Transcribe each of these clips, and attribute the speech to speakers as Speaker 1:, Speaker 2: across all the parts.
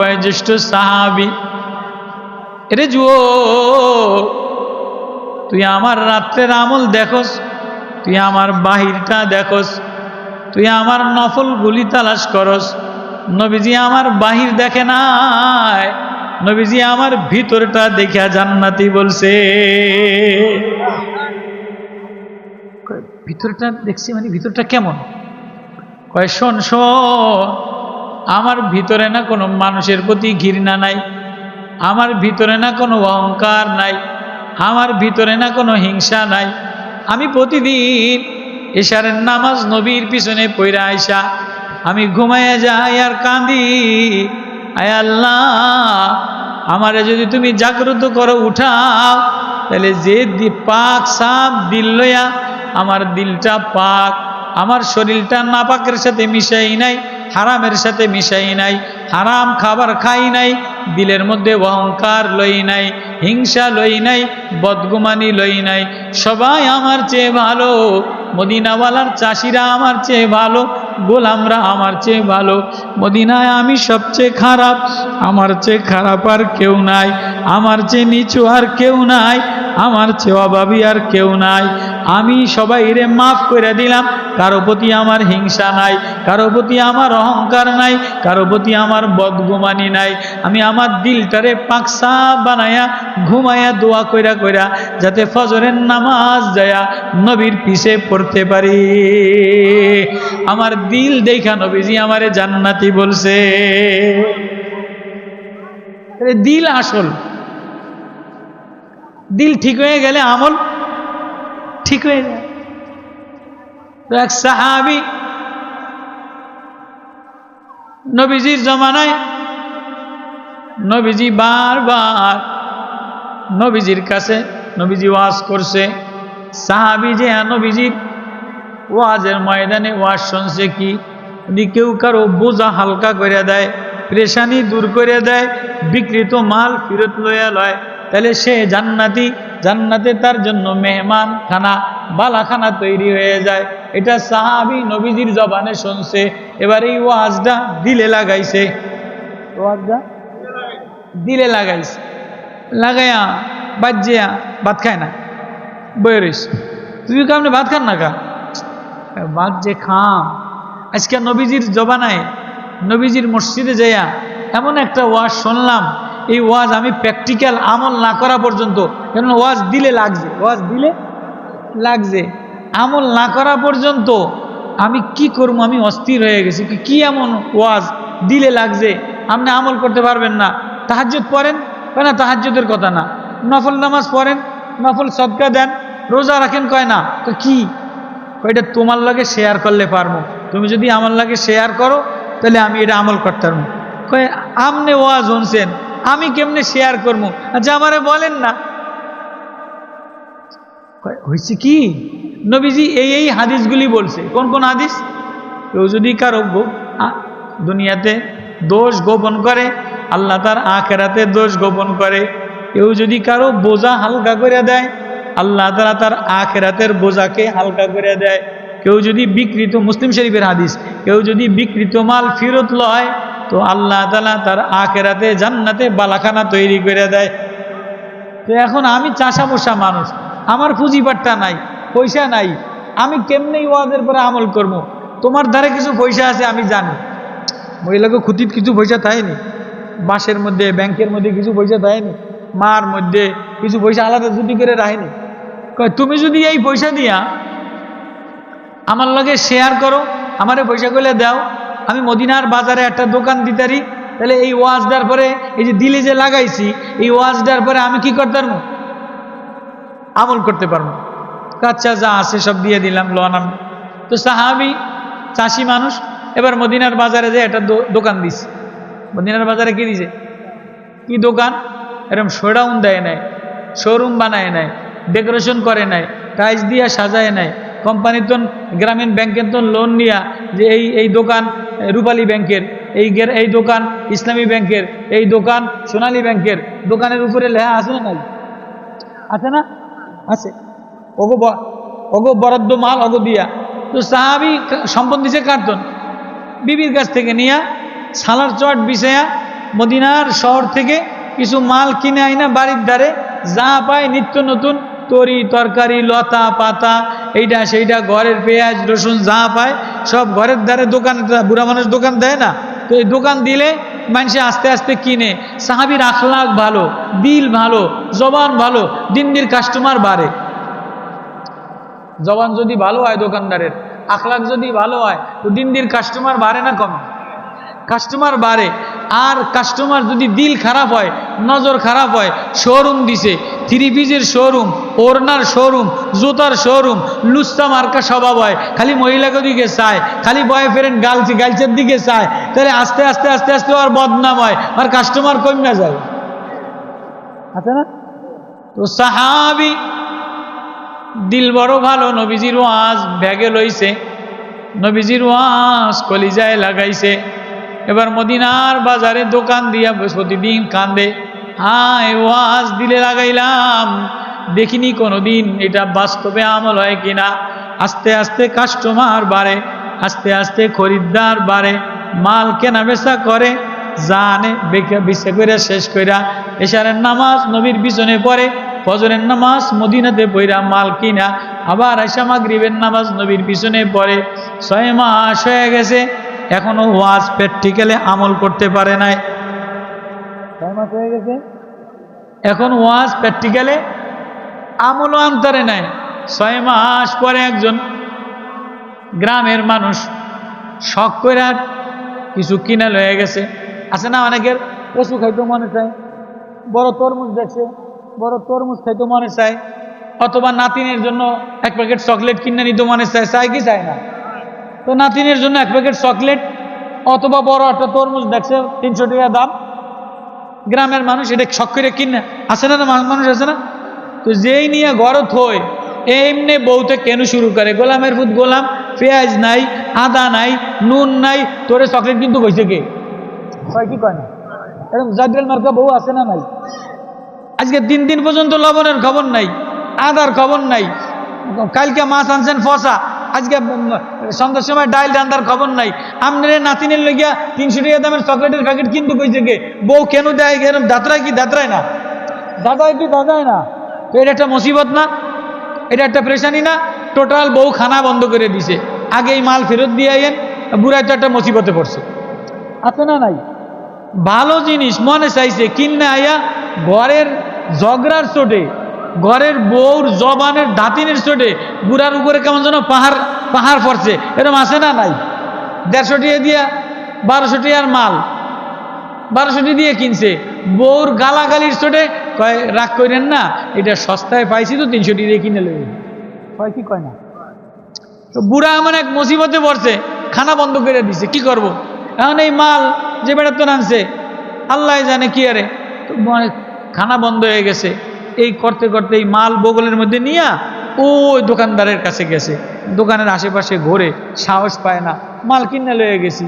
Speaker 1: বয়োজ্যেষ্ঠ সাহাবি, এরে জুও তুই আমার রাত্রের আমল দেখোস, তুই আমার বাহিরটা দেখোস, তুই আমার নফল গুলি তালাশ করস। নবীজি আমার বাহির দেখে নাই, নবীজি আমার ভিতরটা দেখিয়া জান্নাতি বলছে। ভিতরটা দেখছি মানে ভিতরটা কেমন? কয়, শোন শোন আমার ভিতরে না কোনো মানুষের প্রতি ঘৃণা নাই, আমার ভিতরে না কোনো অহংকার নাই, আমার ভিতরে না কোনো হিংসা নাই। আমি প্রতিদিন এশারের নামাজ নবীর পিছনে পইরা আইসা, আমি ঘুমাইয়া যাই আর কাঁদি আয় আল্লাহ, আমারে যদি তুমি জাগ্রত করো উঠাও, তাহলে যে পাক সাপ দিল লইয়া আমার দিলটা পাক আমার শরীরটা নাপাকের সাথে মিশাই নাই, হারামের সাথে মিশাই নাই, হারাম খাবার খাই নাই, দিলের মধ্যে অহংকার লই নাই, হিংসা লই নাই, বদগুমানি লই নাই। সবাই আমার চেয়ে ভালো, মদিনাওয়ালার চাষিরা আমার চেয়ে ভালো, গোলামরা আমার চেয়ে ভালো। মদিনায় আমি সবচেয়ে খারাপ, আমার চেয়ে খারাপ আর কেউ নাই, আমার চেয়ে নিচু আর কেউ নাই আমার চেয়ে অভাবী আর কেউ নাই। আমি সবাই রে মাফ করে দিলাম। কারও প্রতি আমার হিংসা নাই, কারও প্রতি আমার অহংকার নাই, কারও প্রতি আমার বদগুমানি নাই। আমি আমার দিলটারে পাকসা বানায়া, ঘুমায়া, দোয়া কইরা কইরা, যাতে ফজরের নামাজ যায়া নবীর পিছে পড়তে পারি। আমার দিল দেখা নবীজি আমারে জান্নাতি বলছে। দিল আসল। দিল ঠিক হয়ে গেলে, আমল ঠিক হয়ে যায়। তো এক সাহাবি নবীজির জমানায়, নবীজি বারবার নবীজির কাছে নবীজি ওয়াজ করছে। সাহাবি যে হ্যাঁ নবীজির ওয়াজের ময়দানে ওয়াজ শুনছে কি? যদি কেউ কারও বোঝা হালকা করে দেয়, প্রেশানি দূর করে দেয় বিকৃত মাল ফেরত লইয়া লয়। তাহলে সে জান্নাতি জান্নাতে তার জন্য মেহমান খানা বালাখানা তৈরি হয়ে যায়। এটা সাহাবি নবীজির জবানে শুনছে এবার এই ওয়াজটা দিলে লাগাইছে। ওয়াজটা? দিলে লাগাইছে। লাগাইয়া বাজ্যা ভাত খায় না। বয়ে রইস তুই কামনে ভাত খান না কা? ভাত যে খাম। আজকে নবীজির জবানায় নবীজির মসজিদে যাইয়া এমন একটা ওয়াজ শুনলাম। এই ওয়াজ আমি প্র্যাকটিক্যাল আমল না করা পর্যন্ত কেন ওয়াজ দিলে লাগছে। ওয়াজ দিলে লাগছে। আমল না করা পর্যন্ত আমি কি করব? আমি অস্থির হয়ে গেছি। কি- এমন ওয়াজ দিলে লাগছে? আপনি আমল করতে পারবেন না। তাহাজ্জুদ পড়েন? কয় না, তাহাজ্জুদের কথা না। নফল নামাজ পড়েন? নফল সদকা দেন? রোজা রাখেন? কয় না। কি? এটা তোমার লাগে শেয়ার করলে পারব। তুমি যদি আমার লাগে শেয়ার করো, তাহলে আমি এটা আমল করতে পারব। কয়, আমনে ওয়াজ শুনছেন? আমি কেমনে শেয়ার করব? আচ্ছা আমারে বলেন না। হয়েছে কি? নবীজি এই এই হাদিসগুলি বলছে। কোন কোন হাদিস? কেউ যদি কারও দুনিয়াতে দোষ গোপন করে, আল্লাহ তার আখেরাতে দোষ গোপন করে। কেউ যদি কারও বোঝা হালকা করে দেয়, আল্লাহ তারা তার আখেরাতের বোঝাকে হালকা করে দেয়। কেউ যদি বিকৃত মুসলিম শরীফের হাদিস, কেউ যদি বিকৃত মাল ফিরত লয় তো আল্লাহ তালা তার আখেরাতে জান্নাতে বালাখানা তৈরি করে দেয়। তো এখন আমি চাষা বসা মানুষ, আমার পুঁজিপাট্টা নাই, পয়সা নাই, আমি কেমনে ওয়াদের পরে আমল করব। তোমার দ্বারা কিছু পয়সা আছে, আমি জানি। মহিলাকে খুঁটিত কিছু পয়সা থায়নি বাসের মধ্যে, ব্যাংকের মধ্যে কিছু পয়সা থায়নি মার মধ্যে কিছু পয়সা আলাদা জুটি করে রাখেনি। তুমি যদি এই পয়সা দিয়া আমার লগে শেয়ার করো, আমারে পয়সা করলে দাও আমি মদিনার বাজারে একটা দোকান দিতারি তাহলে এই ওয়াজ দেওয়ার পরে, এই যে দিলে যে লাগাইছি, এই ওয়াজ দেওয়ার পরে আমি কি করতে পারব? আমল করতে পারব। আচ্ছা যা আছে সব দিয়ে দিলাম লোন আমি তো সাহাবি, চাষি মানুষ, এবার মদিনার বাজারে যে একটা দোকান দিছে। মদিনার বাজারে কি দিছে? কি দোকান? এরকম শোডাউন দেয় নাই, শোরুম বানায় নাই, ডেকোরেশন করে নাই, টাইলস দিয়া সাজায় নাই। কোম্পানির তো গ্রামীণ ব্যাংকের তো লোন নিয়া যে এই এই দোকান রূপালী ব্যাংকের, এই এই দোকান ইসলামী ব্যাংকের, এই দোকান সোনালী ব্যাংকের, দোকানের উপরে লেহা আছে না নাই? আছে না? আছে। ওগো ওগো বরাদ্দ মাল ওগো দিয়া। তো সাহাবি সম্পদ দিছে কার্টন বিবির কাছ থেকে নিয়া, সালার চট বিছায়া, মদিনার শহর থেকে কিছু মাল কিনে আইনা বাড়ির ধারে যা পায় নিত্য নতুন, তরি, তরকারি, লতা, পাতা এইটা সেইটা ঘরের পেঁয়াজ, রসুন যা পায় সব ঘরের দ্বারে দোকান, বুড়া মানুষ দোকান দেয় না। তো এই দোকান দিলে মানুষে আস্তে আস্তে কিনে। সাহাবির আখলাক ভালো, দিল ভালো, জবান ভালো দিন দিন কাস্টমার বাড়ে। জবান যদি ভালো হয় দোকানদারের, আখলাক যদি ভালো হয়, তো দিন দিন কাস্টমার বাড়ে না কমে। কাস্টমার বাড়ে। আর কাস্টমার যদি দিল খারাপ হয়, নজর খারাপ হয় শোরুম দিছে থ্রি পিসের শোরুম ওড়নার শোরুম জুতার শোরুম লুস্তা মার্কা স্বভাব হয়, খালি মহিলাকে দিকে চায়, খালি বয়ফ্রেন্ড গালছি গালচের দিকে চায়, তাহলে আস্তে আস্তে আস্তে আস্তে আর বদনাম হয় আর কাস্টমার কমে যায়। আছে না? তো সাহাবি দিল বড় ভালো, নবীজির ওয়াজ ব্যাগে লইছে, নবীজির ওয়াজ কলিজায় লাগাইছে। এবার মদিনার বাজারে দোকান দিয়া প্রতিদিন কান্দে। হ্যাঁ ওয়াজ দিলে লাগাইলাম। দেখিনি কোনো দিন এটা বাস্তবে আমল হয় কিনা। আস্তে আস্তে কাস্টমার বাড়ে, আস্তে আস্তে খরিদ্দার বাড়ে, মাল কেনা বেচা করে, জানে বিছে করে শেষ কইরা এশারের নামাজ নবীর পিছনে পড়ে, ফজরের নামাজ মদিনাতে পইরা মাল কিনা। আবার আইসা মাগরিবের নামাজ নবীর পিছনে পড়ে। ছয় মাস হয়ে গেছে এখনও ওয়াজ প্র্যাকটিক্যালে আমল করতে পারে নাই। হয়ে গেছে? এখন ওয়াজ প্র্যাকটিক্যালে আমলও আনতারে নাই। ছয় মাস পরে একজন গ্রামের মানুষ শখ করে আর কিছু কিনা লয়ে গেছে। আছে না অনেকের? পশু খাইতে মনে চায় বড় তরমুজ দেখছে বড় তরমুজ খাইতে মনে চায় অথবা নাতিনের জন্য এক প্যাকেট চকলেট কিনে নিতে মনে চায় চায় কি চায় না? তো নাতিনের জন্য এক প্যাকেট চকলেট অথবা বড় একটা তরমুজ, দেখছে তিনশো টাকা দাম। গ্রামের মানুষ এটা শখ করে কিনে। আছে না মানুষ আছে না? তো যেই নিয়ে ঘরত থই, এমনি বউতে কেন শুরু করে? গোলামের ফুট গোলাম, পেঁয়াজ নাই, আদা নাই, নুন নাই, তোরে চকলেট কিন্তু কইছে কে? কয় কি কয় না? এরকম মার্কা বউ আছে না নাই? আজকে তিন দিন পর্যন্ত লবণের খবর নাই, আদার খবর নাই। কালকে মাছ আনছেন ফসা আজকে সন্ধ্যার সময় ডাইল রান্দার খবর নাই। আপনার নাতিনের লেগিয়া তিনশো টাকা দামের চকলেটের প্যাকেট কিন্তু কইছে কে? বউ কেন দেয়? এরকম দাঁতরায় কি দাঁতরায় না? দাদায় কি দাদায় না। তো এটা একটা মুসিবত না? এটা একটা প্রেশানি না? টোটাল বউ খানা বন্ধ করে দিছে। আগে এই মাল ফেরত দিয়ে আইয়েন, বুড়াই তো একটা মুসিবতে পড়ছে। আছে না নাই? ভালো জিনিস মনে চাইছে, কিনে আইয়া ঘরের ঝগড়ার চোটে ঘরের বউর জবানের দাঁতিনের চোটে বুড়ার উপরে কেমন যেন পাহাড় পাহাড় পড়ছে। এরকম আছে না নাই? দেড়শো টিয়া দিয়া বারোশো টিয়ার মাল। বারোশো টি দিয়ে কিনছে। বউর গালাগালির চোটে কয় রাগ করেন না এটা সস্তায় পাইছি তো তিনশো টি দিয়ে কিনে লেগে কয় কি কয় না? তো বুড়া এমন এক মুসিবতে পড়ছে খানা বন্ধ করে দিছে কি করব। এখন এই মাল যে বেড়াতে আনছে আল্লাহ জানে কি আরে। তো খানা বন্ধ হয়ে গেছে। এই করতে করতে এই মাল বগলের মধ্যে নিয়ে ওই দোকানদারের কাছে গেছে। দোকানের আশেপাশে ঘোরে, সাহস পায় না, মাল কিনে লয়ে গেছি।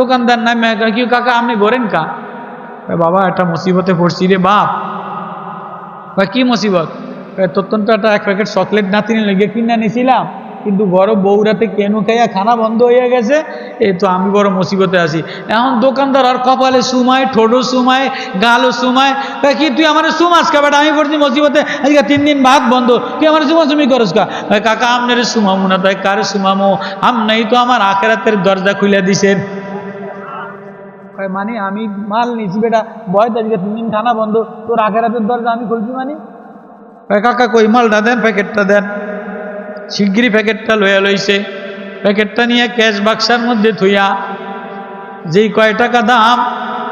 Speaker 1: দোকানদার নামে কি কাকা, আপনি ঘোরেন কা? বাবা একটা মুসিবতে পড়ছি রে বাপ। বা কি মুসিবত? তত্তন্ত একটা এক প্যাকেট চকলেট নাতিনি লেগে কিনে নিয়েছিলাম কিন্তু বড় বউরাতে কেন খাইয়া খানা বন্ধ হয়ে গেছে? এই তো আমি বড় মুসিবতে আছি। এখন দোকানদার আর কপালে সুমায় ঠোঁটো সুমায় গালও সুমায়। তা কি তুই আমার সুমাস কা বেটা? আমি পড়ছি মুসিবতে। আজকে তিন দিন ভাত বন্ধ। তুই আমার সুমাসুমি করস কা? কয়, কাকা আমনের সুমামু না। তাই কারে সুমামো? আমনাই তো আমার আখেরাতের দরজা খুলে কয় মানে আমি মাল নিছি বেটা। বয় আজকে তিন দিন খানা বন্ধ। তোর আখেরাতের দরজা আমি খুলছি মানে? কাকা কই মালটা দেন প্যাকেটটা দেন। শিগগিরই প্যাকেটটা লইয়া লইছে। প্যাকেটটা নিয়ে ক্যাশ বাক্সার মধ্যে থুইয়া যেই কয় টাকা দাম,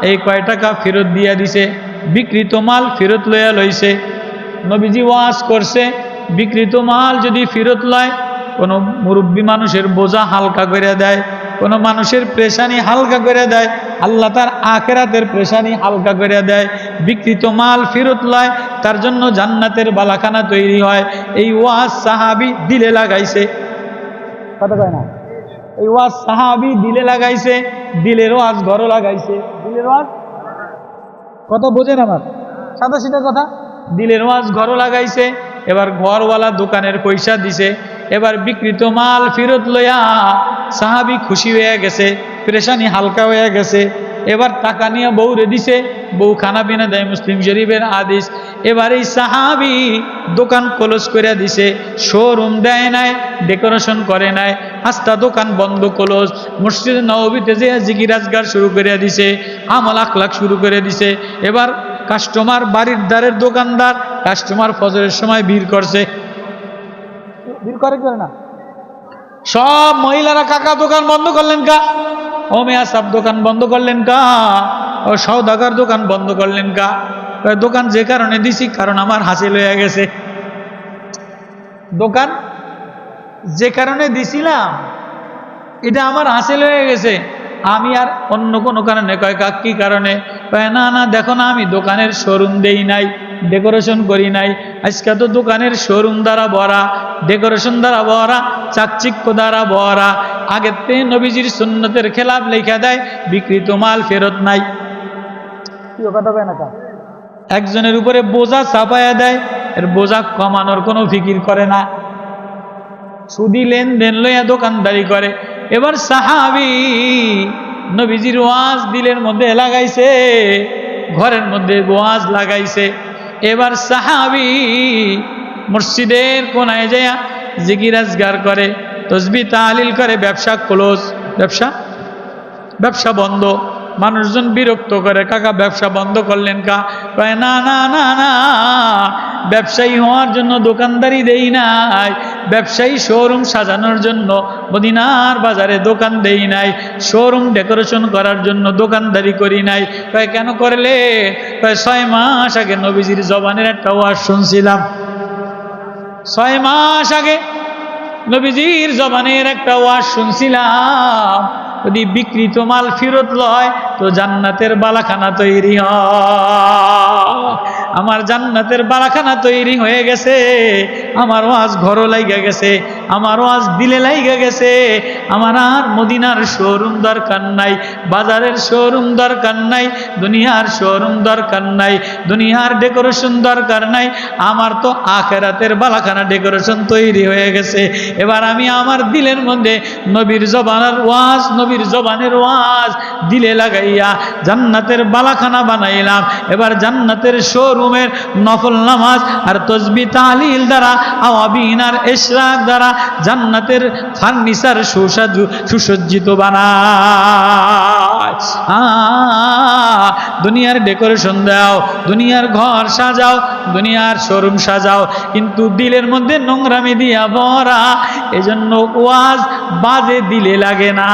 Speaker 1: এই কয় টাকা ফেরত দিয়া দিছে। বিকৃত মাল ফেরত লইয়া লইছে। নবীজি ওয়াজ করছে বিকৃত মাল যদি ফেরত লয় কোনো মুরব্বী মানুষের বোঝা হালকা করে দেয়, কোনো মানুষের প্রেশানি হালকা করে দেয়, আল্লাহ তার আখেরাতের প্রেশানি হালকা করে দেয়। বিকৃত মাল ফেরত লয়, তার জন্য জান্নাতের বালাখানা তৈরি হয়। এই ওয়াজ সাহাবি দিলে লাগাইছে। কথা কয় না? এই ওয়াজ সাহাবি দিলে লাগাইছে, দিলের ওয়াজ ঘরও লাগাইছে। দিলের ওয়াজ? কথা বোঝেন আমার? সাদা সিধা কথা? দিলের ওয়াজ ঘরও লাগাইছে এবার ঘরওয়ালা দোকানের পয়সা দিছে এবার বিকৃত মাল ফেরত লইয়া সাহাবি খুশি হয়ে গেছে। প্রেশানি হালকা হয়ে গেছে। এবার টাকা নিয়ে বউ দিছে। বউ খানা পিনা দেয়, মুসলিম শরীফের আদেশ। এবার এই সাহাবি দোকান ক্লোজ করে দিছে। শোরুম দেয় নাই, ডেকোরেশন করে নাই। হাস্তা দোকান বন্ধ ক্লোজ মসজিদ নবীতে যে জিগিরাজগার শুরু করে দিছে, আমল আখলাখ শুরু করে দিছে। এবার কাস্টমার বাড়ির দ্বারের দোকানদার, কাস্টমার ফজরের সময় ভিড় করছে। ভিড় করে না? সব মহিলারা কাকা দোকান বন্ধ করলেন কা? ও মেয়া সব দোকান বন্ধ করলেন কা? ও সৌদাগার দোকান বন্ধ করলেন কা? দোকান যে কারণে দিছি, কারণ আমার হাসিল হয়ে গেছে। দোকান যে কারণে দিছিলাম, এটা আমার হাসিল হয়ে গেছে। আমি আর অন্য কোনো কারণে কয় কাক কি কারণে? কয় না না দেখো না আমি দোকানের শোরুম দেই নাই ডেকোরেশন করি নাই। আজকে তো দোকানের শোরুম দ্বারা ভরা ডেকোরেশন দ্বারা ভরা চাকচিক্য দ্বারা ভরা। আগের তে নবীজির সুন্নতের খেলাফ লেখা দেয় বিকৃত মাল ফেরত নাই? একজনের উপরে বোঝা চাপায়া দেয় এর বোঝা কমানোর কোনো ফিকির করে না। সুদি লেনদেন লইয়া দোকানদারি করে। এবার সাহাবি নবীজির ওয়াজ দিলের মধ্যে লাগাইছে, ঘরের মধ্যে ওয়াজ লাগাইছে। এবার সাহাবি মসজিদের কোনায় যাইয়া জিগিরাজগার করে, তসবি তালিল করে, ব্যবসা ক্লোজ, ব্যবসা ব্যবসা বন্ধ। মানুষজন বিরক্ত করে, কাকা, ব্যবসা বন্ধ করলেন কা? কয়, না না না না, ব্যবসায়ী হওয়ার জন্য দোকানদারি দেই নাই। ব্যবসায়ী শোরুম সাজানোর জন্য মদিনার বাজারে দোকান দেই নাই, শোরুম ডেকোরেশন করার জন্য দোকানদারি করি নাই। কয়, কেন করলে? কয়, ছয় মাস আগে নবীজির জবানের একটা ওয়াজ শুনছিলাম। ছয় মাস আগে নবীজির জবানের একটা ওয়াজ শুনছিলাম। যদি বিকৃত মাল ফেরত লয়, তো জান্নাতের বালাখানা তৈরি হয়। আমার জান্নাতের বালাখানা তৈরি হয়ে গেছে। আমার ওয়াজ ঘরও লাইগা গেছে। আমার আজ দিলে লাইগা গেছে। আমার আর মদিনার শোরুম দরকার নাই, বাজারের শোরুম দরকার নাই, দুনিয়ার শোরুম দরকার নাই, দুনিয়ার ডেকোরেশন দরকার নাই। আমার তো আখেরাতের বালাখানা ডেকোরেশন তৈরি হয়ে গেছে। এবার আমি আমার দিলের মধ্যে নবীর জবানের ওয়াজ, নবীর জবানের ওয়াজ দিলে লাগাইয়া জান্নাতের বালাখানা বানাইলাম। এবার জান্নাতের শোরুমের নফল নামাজ আর তসবি তালিল দ্বারা, আওয়াবিন আর এশরাক দ্বারা জান্নাতের ফার্নিচার সুসাজু, সুসজ্জিত বানায়। দুনিয়ার ডেকোরেশন দাও, দুনিয়ার ঘর সাজাও, দুনিয়ার শোরুম সাজাও, কিন্তু দিলের মধ্যে নোংরামি দিয়া ভরা, এজন্য ওয়াজ বাজে, দিলে লাগে না।